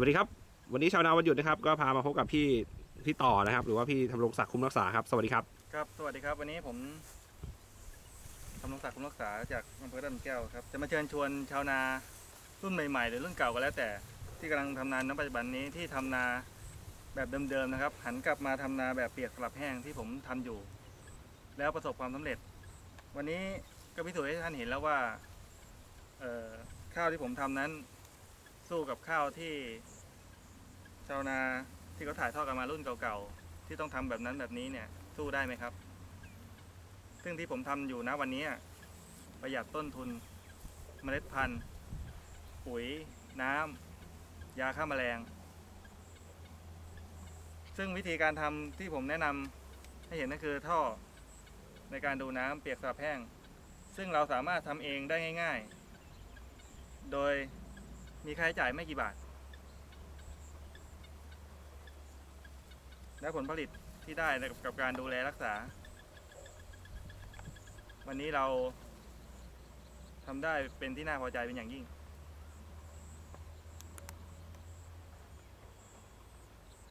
สวัสดีครับ วันนี้ชาวนาวันหยุดนะครับ ก็พามาพบกับพี่พี่ต่อนะครับ หรือว่าพี่ธำรงศักดิ์คุ้มรักษาครับ สวัสดีครับ ครับ สวัสดีครับ วันนี้ผมทำรงศักดิ์คุณรักษาจากอำเภอดำแก้วครับ จะมาเชิญชวนชาวนารุ่นใหม่ ๆ หรือรุ่นเก่าก็แล้วแต่ที่กำลังทำนาณปัจจุบันนี้ที่ทำนาแบบเดิมๆนะครับ หันกลับมาทำนาแบบเปียกสลับแห้งที่ผมทำอยู่ แล้วประสบความสำเร็จ วันนี้ก็พิสูจน์ให้ท่านเห็นแล้วว่าข้าวที่ผมทำนั้น สู้กับข้าวที่ชาวนาที่เขาถ่ายทอดกันมารุ่นเก่าๆที่ต้องทำแบบนั้นแบบนี้เนี่ยสู้ได้ไหมครับ ซึ่งที่ผมทำอยู่นะวันนี้ประหยัดต้นทุนเมล็ดพันธุ์ ปุ๋ย น้ำยาฆ่าแมลง ซึ่งวิธีการทำที่ผมแนะนำให้เห็นก็คือท่อในการดูน้ำเปียกสลับแห้ง ซึ่งเราสามารถทำเองได้ง่าย ๆ โดย มีค่าใช้จ่ายไม่กี่บาท และผลผลิตที่ได้กับการดูแลรักษา วันนี้เราทำได้เป็นที่น่าพอใจเป็นอย่างยิ่ง